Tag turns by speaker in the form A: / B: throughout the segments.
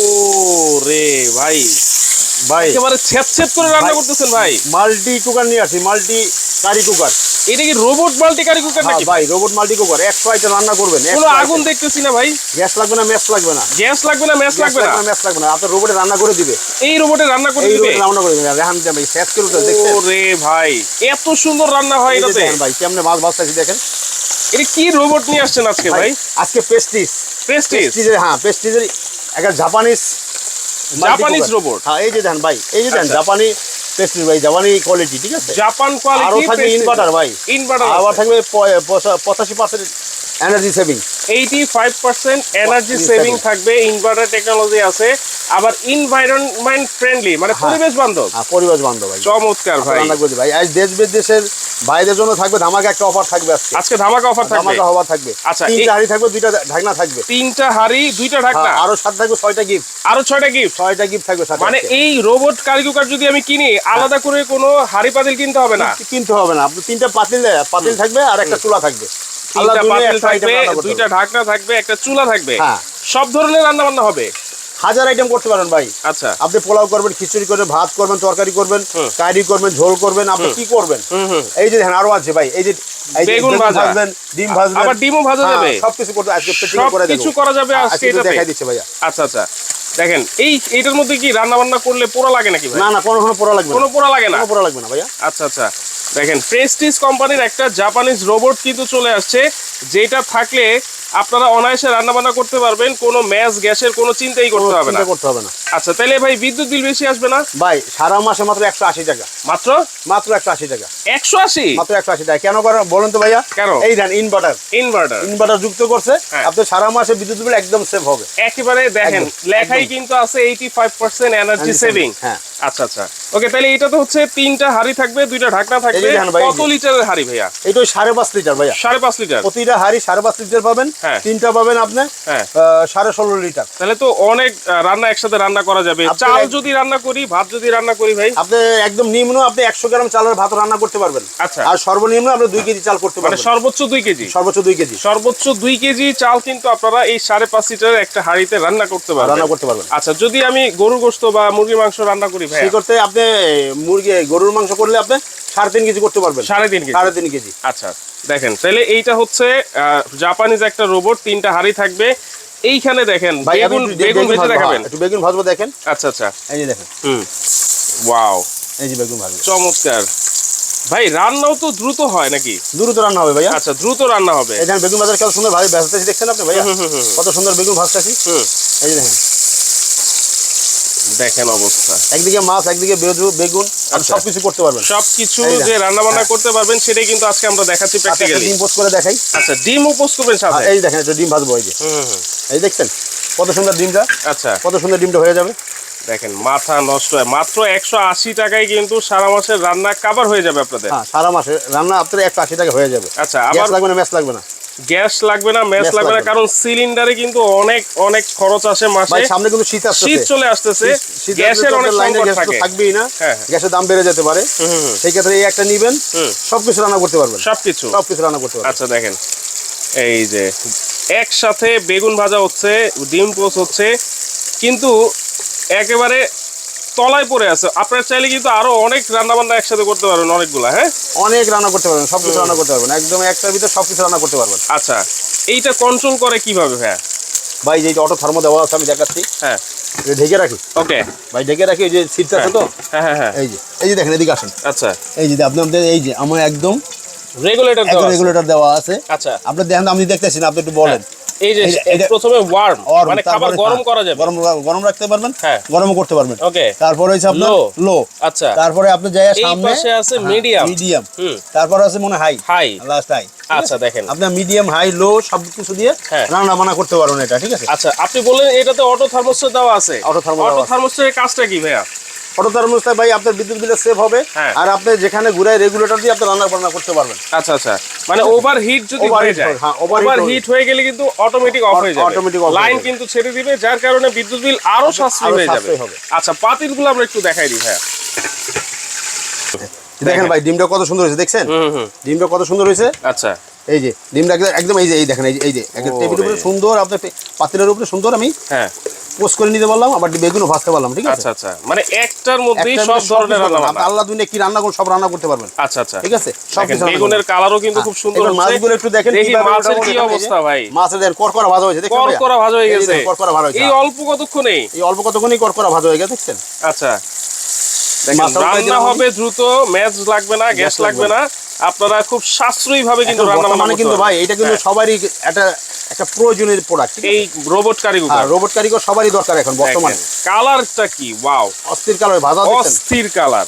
A: ও রে ভাই
B: ভাই।
A: একেবারে ছেদ ছেদ করে রান্না করতেছেন ভাই।
B: মাল্টি কুকার নিয়ে আসি মাল্টি কারি কুকার।
A: এটা কি রোবট মাল্টি কারি কুকার
B: হ্যাঁ
A: নাকি?
B: ভাই রোবট মাল্টি কুকার। একশো আইটেম রান্না করবেন
A: কোনো আগুন দেখতেছি না ভাই।
B: গ্যাস লাগবে না ম্যাচ লাগবে না।
A: গ্যাস লাগবে না ম্যাচ লাগবে না?
B: ম্যাচ লাগবে না। আপনার রোবটে রান্না করে দিবে।
A: এই রোবটে রান্না করে দিবে?
B: রোবটে রান্না করে দিবে। রেহান ভাই শেষ করে তো দেখছেন?
A: ও রে ভাই এত সুন্দর রান্না হয় এটাতে।
B: ভাই কেমনে মাছ ভাজতেছি দেখেন।
A: এটা কি রোবট নিয়ে আসছেন আজকে ভাই
B: ভাই? আজকে পেস্টিস।
A: প্রেস্টিজ
B: হ্যাঁ পেস্টিজের একটা জাপানিজ
A: জাপানিজ রোবট
B: হ্যাঁ এই যে দেখেন ভাই এই যে দেখেন। জাপানি পেস্টিজ ভাই জাপানি কোয়ালিটি ঠিক আছে?
A: জাপান
B: আরও
A: কোয়ালিটি
B: থাকবে ইনভার্টার ভাই।
A: ইনভার্টার
B: আবার থাকবে পঁচাশি percent energy saving
A: eighty five percent energy saving থাকবে ইনভার্টার টেকনোলজি আছে আবার এনভায়রনমেন্ট ফ্রেন্ডলি মানে
B: হ্যাঁ।
A: পরিবেশ বান্ধব।
B: হ্যাঁ পরিবেশ বান্ধব ভাই।
A: চমৎকার ভাই।
B: ভাই আজ দেশ বিদেশের ভাইদের জন্য থাকবে ধামাকা একটা অফার থাকবে আজকে।
A: আজকে ধামাকা অফার থাকবে?
B: ধামাকা হওয়ার থাকবে।
A: আচ্ছা,
B: তিনটা হাড়ি থাকবে দুইটা ঢাকনা থাকবে।
A: তিনটা হাড়ি দুইটা ঢাকনা?
B: হ্যাঁ, আরও সাত থাকবে ছয়টা গিফট
A: আরও ছয়টা গিফট
B: ছয়টা গিফট থাকবে সাথে
A: মানে এই রোবট কারি কুকার যদি আমি কিনি আলাদা করে কোনো হাড়ি পাতিল কিনতে হবে না?
B: কিনতে হবে না। আপনি তিনটা পাতিল পাতিল থাকবে আর একটা চুলা থাকবে।
A: তিনটা পাতিল থাকবে দুইটা ঢাকনা থাকবে একটা চুলা থাকবে।
B: হ্যাঁ।
A: সব ধরনের রান্না বান্না হবে।
B: হাজার আইটেম করতে পারেন ভাই।
A: আচ্ছা।
B: আপনি পোলাও করবেন খিচুড়ি করবেন ভাত করবেন তরকারি করবেন কারি করবেন ঝোল করবেন আপনি কি করবেন? এই যে আরও আছে ভাই এই যে
A: বেগুন
B: ভাজবেন ডিম ভাজবেন।
A: আবার ডিমও ভাজা
B: হ্যাঁ,
A: যাবে।
B: সবকিছু করতে আজকে পেটিং
A: সব
B: করে দেবো।
A: কিছু করা যাবে আজকে
B: আজকে দেখাই দিচ্ছে ভাইয়া।
A: আচ্ছা আচ্ছা। দেখেন এই এইটার মধ্যে কি রান্না বান্না করলে পোড়া লাগে নাকি ভাই?
B: না না কোনো কোনো পোড়া লাগবে
A: কোনো
B: না
A: পোড়া লাগে না?
B: কোনো পোড়া লাগবে না ভাইয়া।
A: আচ্ছা আচ্ছা। দেখেন প্রেস্টিজ কোম্পানির একটা জাপানিজ রোবট কিন্তু চলে আসছে যেটা থাকলে আপনারা অনায়াসে রান্নাবান্না করতে পারবেন কোনো ম্যাচ গ্যাসের কোনো চিন্তাই করতে হবে না।
B: করতে হবে না।
A: আচ্ছা তাহলে ভাই বিদ্যুৎ বিল বেশি আসবে না?
B: ভাই সারা মাসে মাত্র একশো আশি টাকা।
A: মাত্র?
B: মাত্র একশো আশি টাকা।
A: একশো আশি?
B: মাত্র একশো আশি টাকা। কেন করেন? বলুন তো ভাইয়া।
A: কেন?
B: এই দেন ইনভার্টার
A: ইনভার্টার
B: ইনভার্টার যুক্ত করছে।
A: হ্যাঁ।
B: আপনার সারা মাসে বিদ্যুৎ বিল একদম সেভ হবে।
A: একেবারে দেখেন লেখাই কিন্তু আছে eighty five percent energy saving
B: হ্যাঁ।
A: আচ্ছা আচ্ছা। ওকে তাহলে এটা তো হচ্ছে তিনটা হাড়ি থাকবে দুইটা ঢাকনা থাকবে। কত। লিটারের হাড়ি ভাইয়া?
B: ওই সাড়ে পাঁচ লিটার ভাইয়া।
A: সাড়ে পাঁচ লিটার।
B: প্রতিটা হাড়ি সাড়ে পাঁচ লিটার পাবেন।
A: হ্যাঁ।
B: তিনটা পাবেন আপনি
A: হ্যাঁ।
B: সাড়ে ষোলো লিটার।
A: তাহলে তো অনেক রান্না একসাথে রান্না করা যাবে। চাল যদি রান্না করি ভাত যদি রান্না করি ভাই?
B: আপনি একদম নিম্ন আপনি একশো গ্রাম চালের ভাত রান্না করতে পারবেন।
A: আচ্ছা।
B: আর সর্বনিম্ন আপনি দুই কেজি চাল করতে
A: মানে
B: পারবেন।
A: সর্বোচ্চ দুই কেজি?
B: সর্বোচ্চ দুই কেজি।
A: সর্বোচ্চ দুই কেজি চাল কিন্তু আপনারা এই সাড়ে পাঁচ লিটারের একটা হাঁড়িতে রান্না করতে পারবেন।
B: রান্না করতে পারবেন।
A: আচ্ছা যদি আমি গরুর গোস্ত বা মুরগির মাংস রান্না করি ভাই
B: করতে আপনি মুরগি গরুর মাংস করলে আপনি সাড়ে তিন কেজি করতে পারবেন।
A: সাড়ে তিন কেজি?
B: সাড়ে তিন কেজি।
A: আচ্ছা দেখেন তাহলে এইটা হচ্ছে আহ, জাপানিজ একটা রোবট তিনটা হাঁড়ি থাকবে। এইখানে দেখেন বেগুন বেগুন ভেজে দেখাবেন।
B: হ্যাঁ, একটু বেগুন ভাজবো দেখেন।
A: আচ্ছা আচ্ছা।
B: এই যে দেখেন।
A: হুম। ওয়াও।
B: এই যে বেগুন ভাজবো।
A: চমৎকার। ভাই রান্নাও তো দ্রুত হয় নাকি?
B: দ্রুত রান্না হবে ভাইয়া।
A: আচ্ছা দ্রুত রান্না হবে।
B: এই দেখেন বেগুন ভাজার কত সুন্দর ভাবে ভাজতেছি দেখছেন আপনি ভাইয়া। কত সুন্দর বেগুন ভাজতেছি।
A: হুম।
B: এই যে দেখেন।
A: দেখেন অবস্থা।
B: একদিকে মাছ একদিকে বেগুন আপনি
A: আচ্ছা।
B: সবকিছু করতে পারবেন।
A: সবকিছু
B: এই দেখেন।
A: যে রান্না বান্না
B: হ্যাঁ।
A: করতে পারবেন সেটাই কিন্তু আজকে আমরা দেখাচ্ছি
B: আচ্ছা,
A: প্র্যাকটিক্যালি
B: ডিম পোস্ট করে দেখাই।
A: আচ্ছা ডিম উপোস করবেন সাথে।
B: হ্যাঁ, এই দেখেন একটা ডিম ভাজবো এই যে।
A: হুম, হুম।
B: এই দেখছেন কত সুন্দর ডিমটা?
A: আচ্ছা।
B: কত সুন্দর ডিমটা হয়ে যাবে?
A: দেখেন মাথা নষ্ট হয়। মাত্র একশো আশি টাকায় কিন্তু সারা মাসের রান্না কাভার হয়ে যাবে আপনাদের।
B: হ্যাঁ সারা মাসে রান্না আপনার একশো আশি টাকা হয়ে যাবে।
A: আচ্ছা আবার
B: লাগবে না ম্যাচ লাগবে না।
A: গ্যাস লাগবে না ম্যাচ লাগবে না কারণ সিলিন্ডারে কিন্তু অনেক অনেক খরচ আসে
B: ভাই
A: মাসে
B: সামনে কিন্তু শীত আসছে
A: শীত চলে আসতেছে। গ্যাসের অনেক
B: লাইনে
A: সংকট থাকে।
B: থাকবেই না।
A: হ্যাঁ, হ্যাঁ।
B: গ্যাসের দাম বেড়ে যেতে পারে। সেই ক্ষেত্রে এই একটা নিবেন। সবকিছু রান্না করতে পারবেন।
A: সবকিছু।
B: সবকিছু রান্না করতে পারবেন।
A: আচ্ছা দেখেন। এই যে একসাথে বেগুন ভাজা হচ্ছে ডিম পোস হচ্ছে কিন্তু একেবারে তলায় পড়ে আছে। আপনার চাইলে কিন্তু আরও অনেক রান্না বান্না একসাথে করতে পারবেন অনেকগুলা হ্যাঁ?
B: অনেক রান্না করতে পারবেন সবকিছু রান্না করতে পারবেন একদম একটার ভিতরে সবকিছু রান্না করতে পারবেন।
A: আচ্ছা এইটা কন্ট্রোল করে কীভাবে হ্যাঁ
B: ভাই যে অটো থার্মো দেওয়া আছে আমি দেখাচ্ছি।
A: হ্যাঁ।
B: ঢেকে রাখি।
A: ওকে।
B: ভাই ঢেকে রাখি এই যে সিটটা আছে তো?
A: হ্যাঁ হ্যাঁ হ্যাঁ।
B: এই যে এই যে দেখেন এদিকে আসেন।
A: আচ্ছা।
B: এই যে আপনি আপনাদের এই যে আমার একদম
A: রেগুলেটর দেওয়া আছে।
B: রেগুলেটর দেওয়া আছে।
A: আচ্ছা।
B: আপনি দেখেন আমি দেখতেছি না আপনি একটু বলেন।
A: এই যে
B: এই যে- এটা-
A: প্রথমে ওয়ার্ম মানে খাবার
B: তারপরে-
A: গরম
B: হ্যাঁ,
A: করা যাবে।
B: গরম গরম রাখতে পারবেন
A: হ্যাঁ।
B: গরমও করতে পারবেন।
A: ওকে
B: তারপরে হচ্ছে আপনার লো
A: আচ্ছা।
B: তারপরে আপনি যাই
A: এই পাশে আছে মিডিয়াম
B: মিডিয়াম তারপরে আছে মনে হাই
A: হাই
B: লাস্ট হাই
A: আচ্ছা দেখেন।
B: আপনার মিডিয়াম হাই লো সব কিছু দিয়ে
A: হ্যাঁ।
B: রান্না বান্না করতে পারবেন এটা ঠিক আছে?
A: আচ্ছা আপনি বললেন এটাতে অটো থার্মোস্ট্যাট দেওয়া আছে। অটো
B: আছে।
A: কাজটা কি ভাইয়া?
B: অটো থার্মোস্টার ভাই আপনার বিদ্যুৎ বিলে সেভ হবে।
A: হ্যাঁ।
B: আর আপনি যেখানে ঘুরাই রেগুলেটর দিয়ে আপনি রান্না বান্না করতে পারবেন।
A: আচ্ছা আচ্ছা। মানে ওভার হিট যদি হয়ে যায়
B: হ্যাঁ,
A: ওভার হিট হয়ে। গেলে কিন্তু অটোমেটিক অফ হয়ে যাবে।
B: Automatic
A: লাইন কিন্তু ছেড়ে দিবে যার কারণে বিদ্যুৎ বিল আরও সাশ্রয়ী হয়ে যাবে। আচ্ছা পাতিলগুলো আমরা একটু দেখাই দিই হ্যাঁ।
B: দেখেন ভাই ডিমটা কত সুন্দর হয়েছে দেখছেন? ডিমটা কত সুন্দর হয়েছে?
A: আচ্ছা।
B: এই যে ডিমটা একদম- একদম এই যে এই দেখেন এই যে এই যে টেবিলের উপরে সুন্দর আপনার পাতিলের উপরে সুন্দর আমি
A: হ্যাঁ।
B: পোস্ট করে নিতে পারলাম আবার বেগুনও ভাজতে পারলাম ঠিক আছে?
A: আচ্ছা আচ্ছা। মানে একটার মধ্যেই সব ধরনের রান্না
B: আল্লাহ দুনিয়া কি রান্না করুন সব রান্না করতে পারবেন।
A: আচ্ছা আচ্ছা।
B: ঠিক আছে? সব
A: বেগুনের কালারও কিন্তু খুব সুন্দর হচ্ছে।
B: মাছগুলো একটু দেখেন
A: দেখি মাছের কি অবস্থা ভাই।
B: মাছের দেখেন করকরা ভাজা হয়েছে
A: করকরা ভাজা হয়ে গেছে।
B: করকরা ভাজা হয়েছে।
A: এই অল্প কতক্ষণে?
B: এই অল্প কতক্ষণই করকরা ভাজা হয়ে গেছে দেখছেন?
A: আচ্ছা। রান্না হবে দ্রুত ম্যাচ লাগবে না গ্যাস লাগবে না। আপনারা খুব সাশ্রয়ী ভাবে কিন্তু রান্না করতে
B: কিন্তু ভাই এটা কিন্তু
A: হ্যাঁ,
B: সবারই একটা একটা প্রয়োজনীয় প্রোডাক্ট
A: এই রোবট কারিগর।
B: রোবট কারিগর সবারই দরকার এখন বর্তমানে।
A: কালারটা কি? ওয়াও
B: অস্থির কালার ভাজা
A: অস্থির কালার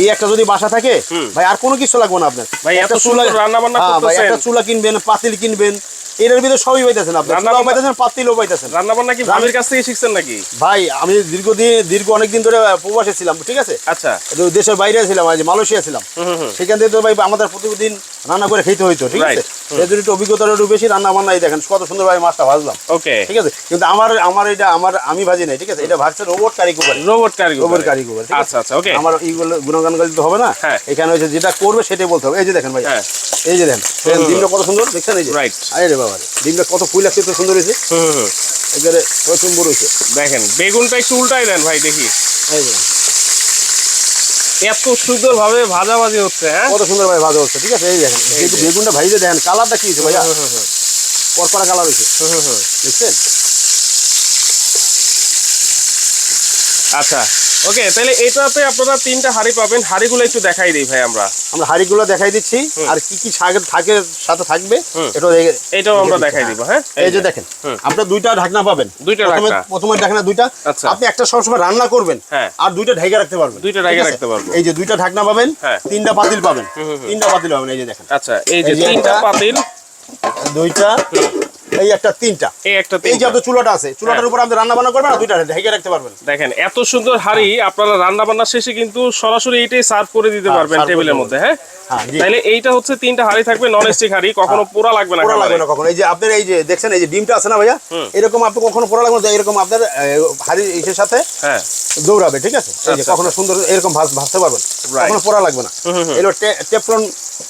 B: এই একটা যদি বাসা থাকে। ভাই আর কোনো কিছু লাগবে না আপনার।
A: ভাই,
B: একটা
A: রান্না বান্না
B: হ্যাঁ, ভাই,
A: করতেছেন।
B: একটা চুলা কিনবেন পাতিল কিনবেন এটার ভিতরে সবই পাইতেছেন আপনি
A: রান্না
B: চুলাও
A: বান্না-
B: পাইতেছেন পাতিলও পাইতেছেন।
A: রান্না বান্না কি ভাবির কাছ থেকে শিখছেন নাকি?
B: ভাই আমি দীর্ঘদিন দীর্ঘ অনেকদিন ধরে প্রবাসে ছিলাম ঠিক আছে?
A: আচ্ছা।
B: দেশের বাইরে ছিলাম আজ মালয়েশিয়া ছিলাম। সেখান থেকে তো ভাই আমাদের প্রতিদিন রান্না করে খেতে হইতো ঠিক আছে? জন্য একটু একটু বেশি রান্না বান্নাই দেখেন কত সুন্দর ভাই মাছটা ভাজলাম
A: ওকে
B: ঠিক আছে? কিন্তু আমার আমার এটা আমার আমি ভাজি নাই ঠিক আছে? এটা ভাজছে রোবট কারি কুকারে
A: robot curry
B: robot curry cooker
A: আচ্ছা আচ্ছা ওকে
B: আমার এইগুলো গুণগান তো হবে না?
A: হ্যাঁ।
B: এখানে হচ্ছে যেটা করবে সেটাই বলতে হবে। এই যে দেখেন ভাই
A: হ্যাঁ।
B: এই যে দেখেন ডিমটা কত সুন্দর দেখছেন এই যে?
A: Right.
B: আরে রে ডিমটা কত ফুল লাগছে তো সুন্দর হয়েছে?
A: হুম, হুম, হুম।
B: এবারে হয়েছে?
A: দেখেন বেগুনটা একটু উল্টাই দেন ভাই দেখি। এত সুন্দর ভাবে ভাজাভাজি হচ্ছে হ্যাঁ?
B: কত সুন্দর ভাবে ভাজা হচ্ছে ঠিক আছে? এই দেখেন বেগুনটা ভাইজে দেখেন কালারটা কি হয়েছে ভাইয়া? পরপরা কালার হয়েছে। দেখছেন?
A: আচ্ছা। ওকে তাহলে এটাতে আপনারা তিনটা হাড়ি পাবেন। হাড়িগুলো একটু দেখাই দিই ভাই আমরা।
B: আমরা হাড়িগুলো দেখাই দিচ্ছি। আর কি কি শাকের থাকে সাথে থাকবে
A: হুম।
B: এটা
A: এটাও আমরা দেখাই দিব হ্যাঁ?
B: এই যে দেখেন। আপনার দুইটা ঢাকনা পাবেন।
A: দুইটা
B: প্রথমে। প্রথমে ঢাকনা দুইটা।
A: আচ্ছা।
B: আপনি একটা সবসময় রান্না করবেন
A: হ্যাঁ।
B: আর দুইটা ঢেকে রাখতে পারবেন।
A: দুইটা ঢেকে রাখতে পারবেন
B: এই যে দুইটা ঢাকনা পাবেন
A: হ্যাঁ।
B: তিনটা পাতিল পাবেন। তিনটা পাতিল পাবেন এই যে দেখেন।
A: আচ্ছা এই যে তিনটা পাতিল।
B: দুইটা এই একটা তিনটা।
A: এই একটা
B: এই যে আপনার চুলাটা আছে চুলাটার
A: হ্যাঁ।
B: উপর আপনি রান্না বান্না করবেন আর দুইটা ঢেকে রাখতে পারবেন।
A: দেখেন এত সুন্দর হাড়ি আপনারা রান্না বান্না শেষে কিন্তু সরাসরি এটাই সার্ভ করে দিতে
B: হ্যাঁ,
A: পারবেন টেবিলের মধ্যে হ্যাঁ?
B: হ্যাঁ জি।
A: তাইলে এইটা হচ্ছে তিনটা হাড়ি থাকবে নন স্টিক হাড়ি কখনো পোড়া লাগবে না
B: পোড়া লাগবে না কখনো। এই যে আপনার এই যে দেখছেন এই যে ডিমটা আছে না ভাইয়া? এরকম আপনি কখনো পোড়া লাগবে না এরকম আপনার ইসের সাথে
A: হ্যাঁ।
B: দৌড়াবে ঠিক আছে? এই যে
A: আচ্ছা,
B: কখনো সুন্দর এরকম ভাজ ভাজতে পারবেন। কখনো পোড়া লাগবে না। টে- টেফলন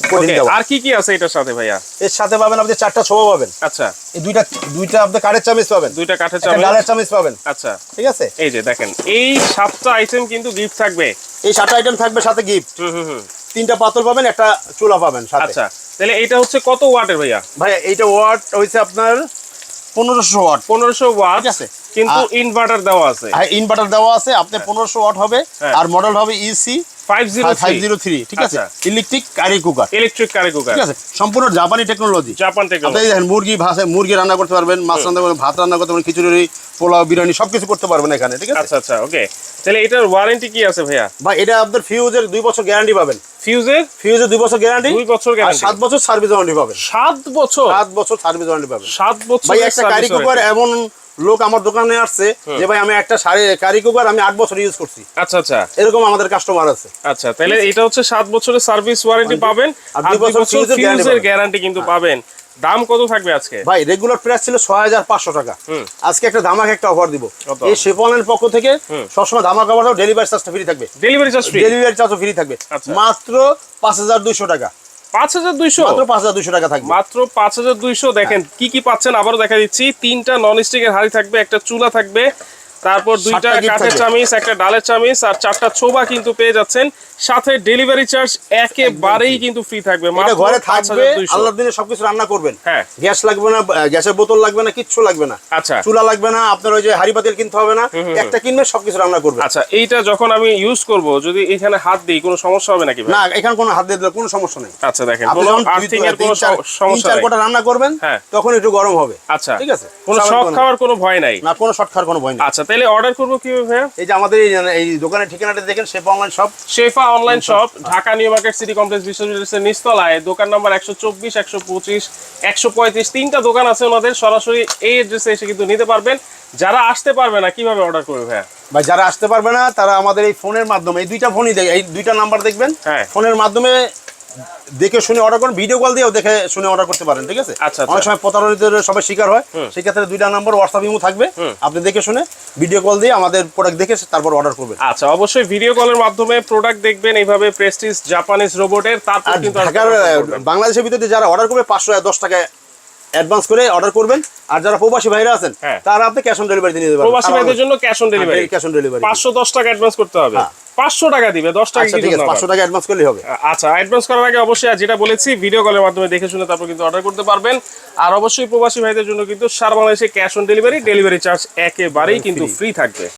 B: কোটিং
A: Okay,
B: দেওয়া
A: আর কি কি আছে এটার সাথে ভাইয়া?
B: এর সাথে পাবেন আপনি চারটা পাবেন।
A: আচ্ছা।
B: এই দুইটা দুইটা আপনি কাঠের চামিচ পাবেন।
A: দুইটা কাঠের
B: একটা ডালের চামিচ পাবেন।
A: আচ্ছা।
B: ঠিক আছে?
A: এই যে দেখেন এই সাতটা আইটেম কিন্তু গিফট থাকবে।
B: এই সাতটা আইটেম থাকবে সাথে গিফট
A: হুম হুম হুম।
B: তিনটা পাতল পাবেন একটা চুলা পাবেন
A: আচ্ছা তাহলে এটা হচ্ছে কত ওয়াটের ভাইয়া?
B: ভাইয়া এইটা ওয়াট হয়েছে আপনার পনেরোশো ওয়াট।
A: পনেরোশো ওয়াট
B: আছে।
A: কিন্তু ইনভার্টার দেওয়া আছে।
B: হ্যাঁ ইনভার্টার দেওয়া আছে আপনি পনেরোশো ওয়াট হবে
A: হ্যাঁ।
B: আর মডেল হবে E EC
A: five zero
B: five zero three ঠিক আছে?
A: আচ্ছা।
B: Electric curry cooker
A: electric curry cooker
B: ঠিক আছে? সম্পূর্ণ জাপানি টেকনোলজি
A: জাপান টেকনোলজি
B: দেখেন মুরগি ভাষে মুরগি রান্না করতে পারবেন মাছ রান্না করবেন ভাত রান্না করতে পারবেন খিচুড়ি পোলাও বিরিয়ানি সবকিছু করতে পারবেন এখানে ঠিক আছে?
A: আচ্ছা আচ্ছা ওকে তাহলে এটার ওয়ারেন্টি কি আছে ভাইয়া?
B: ভাই এটা আপনার ফিউজের দুই বছর গ্যারান্টি পাবেন।
A: ফিউজের?
B: ফিউজের বছর গ্যারান্টি
A: দুই বছর গ্যারান্টি
B: বছর সার্ভিস ওয়ারেন্টি পাবেন।
A: সাত বছর?
B: সাত বছর সার্ভিস ওয়ারেন্টি পাবেন।
A: সাত বছর
B: ভাই একটা কারি কুকার এমন লোক আমার দোকানে আসছে যে ভাই আমি একটা সাড়ে কারি কুকার আমি আট বছর ইউজ করছি।
A: আচ্ছা আচ্ছা।
B: এরকম আমাদের কাস্টমার আছে।
A: আচ্ছা তাহলে এটা হচ্ছে সাত বছরের সার্ভিস ওয়ারেন্টি পাবেন।
B: আর দুই বছর
A: ফিউজের গ্যারান্টি কিন্তু পাবেন। দাম কত থাকবে আজকে?
B: ভাই রেগুলার প্রাইস ছিল ছয় হাজার পাঁচশো টাকা। আজকে একটা ধামাক একটা অফার দিব? এই শেফনের পক্ষ থেকে সবসময় ধামাক অফার ডেলিভারি চার্জটা ফ্রি থাকবে।
A: ডেলিভারি চার্জ ফ্রি
B: ডেলিভারি চার্জও ফ্রি থাকবে।
A: আচ্ছা।
B: মাত্র পাঁচ হাজার দুইশো টাকা।
A: পাঁচ হাজার দুইশো।
B: মাত্র পাঁচ হাজার দুইশো টাকা থাকবে।
A: মাত্র পাঁচ হাজার দুইশো। দেখেন কি কি পাচ্ছেন? আবারও দেখা দিচ্ছি। তিনটা নন স্টিকের হাড়ি থাকবে একটা চুলা থাকবে তারপর দুইটা কাঠের। চামিচ একটা ডালের চামিচ আর চারটা ছোবা কিন্তু পেয়ে যাচ্ছেন। সাথে ডেলিভারি চার্জ একেবারেই কিন্তু ফ্রি থাকবে। মাত্র
B: ঘরে থাকবে
A: 5,200
B: আল্লাহর দিনে সবকিছু রান্না করবেন।
A: হ্যাঁ।
B: গ্যাস লাগবে না গ্যাসের বোতল লাগবে না কিচ্ছু লাগবে না।
A: আচ্ছা।
B: চুলা লাগবে না আপনার ওই যে হাড়ি পাতিল কিনতে হবে না। একটা কিনবে সবকিছু রান্না করবে
A: আচ্ছা এইটা যখন আমি ইউজ করব যদি এখানে হাত দিই কোনো সমস্যা হবে নাকি
B: না এখানে কোনো হাত দিয়ে দিলে কোনো সমস্যা নেই।
A: আচ্ছা দেখেন
B: আপনি যখন
A: আর্থিং এর কোনো সমস্যা নেই।
B: কোটা রান্না করবেন
A: হ্যাঁ।
B: তখন একটু গরম হবে।
A: আচ্ছা।
B: ঠিক আছে?
A: কোনো
B: কোনো-
A: খাওয়ার কোনো ভয় নাই।
B: না কোনো শর্ট খাওয়ার কোনো ভয় নেই।
A: আচ্ছা তাহলে অর্ডার করব কীভাবে ভাইয়া?
B: এই যে আমাদের এই এই দোকানের ঠিকানাটা দেখেন শেফ অনলাইন শপ
A: শেফা online shop Dhaka new market city complex বিশ্ববিদ্যালয়ের নিচতলায়। দোকান নাম্বার একশো চব্বিশ একশো পঁচিশ একশো পঁয়ত্রিশ। তিনটা দোকান আছে ওনাদের সরাসরি এই অ্যাড্রেসে এসে কিন্তু নিতে পারবেন। যারা আসতে পারবে না কীভাবে অর্ডার করবে ভাইয়া?
B: ভাই যারা আসতে পারবে না তারা আমাদের এই ফোনের মাধ্যমে এই দুইটা ফোনই দেখ এই দুইটা নাম্বার দেখবেন?
A: হ্যাঁ।
B: ফোনের মাধ্যমে দেখে শুনে অর্ডার করেন ভিডিও কল দিয়েও দেখে শুনে অর্ডার করতে পারেন ঠিক আছে
A: আচ্ছা, আচ্ছা।
B: অনেক সময় প্রতারণীদের সবাই শিকার হয়। সেক্ষেত্রে দুইটা নম্বর হোয়াটসঅ্যাপ ইমো থাকবে আপনি দেখে শুনে ভিডিও কল দিয়ে আমাদের প্রোডাক্ট দেখে তারপর অর্ডার করবেন
A: আচ্ছা অবশ্যই ভিডিও কলের মাধ্যমে প্রোডাক্ট দেখবেন এইভাবে প্রেস্টিজ জাপানিজ রোবটের তারপর কিন্তু
B: ঢাকার বাংলাদেশের ভিতরে যারা অর্ডার করবে পাঁচশো দশ টাকায় অ্যাডভান্স করে অর্ডার করবেন। আর যারা প্রবাসী ভাইরা আছেন
A: হ্যাঁ।
B: তারা আপনি ক্যাশ অন ডেলিভারি দিয়ে দেবেন
A: প্রবাসী ভাইদের জন্য cash on delivery
B: cash on delivery
A: পাঁচশো দশ টাকা অ্যাডভান্স করতে হবে।
B: হ্যাঁ।
A: পাঁচশো টাকা দিবে দশ টাকা কিছু না
B: পাঁচশো টাকা অ্যাডভান্স করলেই হবে।
A: আচ্ছা অ্যাডভান্স করার আগে অবশ্যই আর যেটা বলেছি ভিডিও কলের মাধ্যমে দেখে শুনে তারপর কিন্তু অর্ডার করতে পারবেন। আর অবশ্যই প্রবাসী ভাইদের জন্য কিন্তু সারা বাংলাদেশে cash on delivery delivery charge একেবারেই কিন্তু ফ্রি থাকবে।